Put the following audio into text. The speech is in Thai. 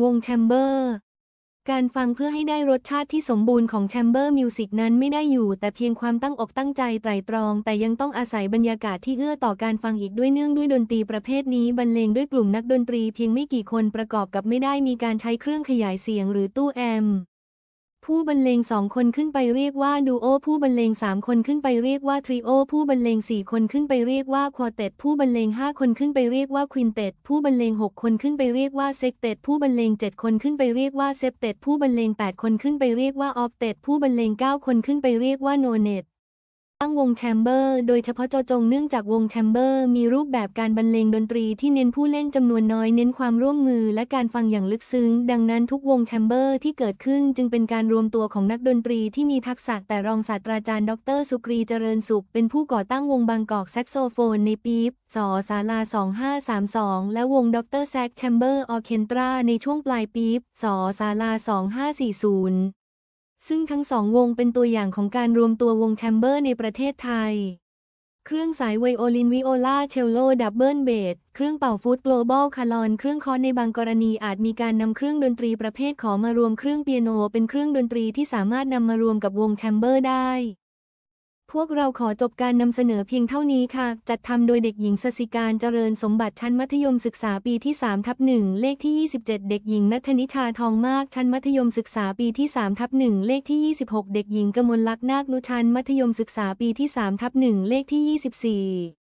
วงแชมเบอร์ การฟังเพื่อให้ได้รสชาติที่สมบูรณ์ของแชมเบอร์มิวสิกนั้นไม่ได้อยู่ แต่เพียงความตั้งอกตั้งใจไตรตรอง แต่ยังต้องอาศัยบรรยากาศที่เอื้อต่อการฟังอีกด้วยเนื่องด้วยดนตรีประเภทนี้บรรเลงด้วยกลุ่มนักดนตรีเพียงไม่กี่คนประกอบกับไม่ได้มีการใช้เครื่องขยายเสียงหรือตู้แอม ผู้บรรเลงสองคนขึ้นไปเรียกว่าดูโอผู้บรรเลงสามคนขึ้นไปเรียกว่าทริโอผู้บรรเลงสี่คนขึ้นไปเรียกว่าควอเต็ตผู้บรรเลงห้าคนขึ้นไปเรียกว่าควินเต็ตผู้บรรเลงหกคนขึ้นไปเรียกว่าเซกเต็ตผู้บรรเลงเจ็ดคนขึ้นไปเรียกว่าเซปเต็ตผู้บรรเลงแปดคนขึ้นไปเรียกว่าออฟเต็ตผู้บรรเลงเก้าคนขึ้นไปเรียกว่าโนเนต ตั้งวงแชมเบอร์โดยเฉพาะเจาะจงเนื่องจากวงแชมเบอร์มีรูปแบบการบรรเลงดนตรีที่เน้นผู้เล่นจำนวนน้อยเน้นความร่วมมือและการฟังอย่างลึกซึ้ง ดังนั้นทุกวงแชมเบอร์ที่เกิดขึ้นจึงเป็นการรวมตัวของนักดนตรีที่มีทักษะแต่รองศาสตราจารย์ดร สุกรีเจริญสุข เป็นผู้ก่อตั้งวงบางกอกแซกโซโฟนในปี๊บสอศาลา 2532 และวงดรแซกแชมเบอร์ออเคนตราในช่วงปลายปี๊บสอศาลา 2540 ซึ่งทั้งสองวงเป็นตัวอย่างของการรวมตัววงแชมเบอร์ในประเทศไทย เครื่องสายไวโอลินวิโอลาเชลโลดับเบิลเบสเครื่องเป่าฟูดโกลบอลคาลอน เครื่องคอนในบางกรณีอาจมีการนำเครื่องดนตรีประเภทขอมารวมเครื่องเปียโน เป็นเครื่องดนตรีที่สามารถนำมารวมกับวงแชมเบอร์ได้ พวกเราขอจบการนำเสนอเพียงเท่านี้ค่ะ จัดทำโดยเด็กหญิงสสิการเจริญสมบัติชั้นมัธยมศึกษาปีที่3ทับ1เลขที่ 27 เด็กหญิงนัทนิชาทองมาก ชั้นมัธยมศึกษาปีที่3ทับ1เลขที่ 26 เด็กหญิงกมลลักษณ์นาคนุชันมัธยมศึกษาปีที่3ทับ1เลขที่ 24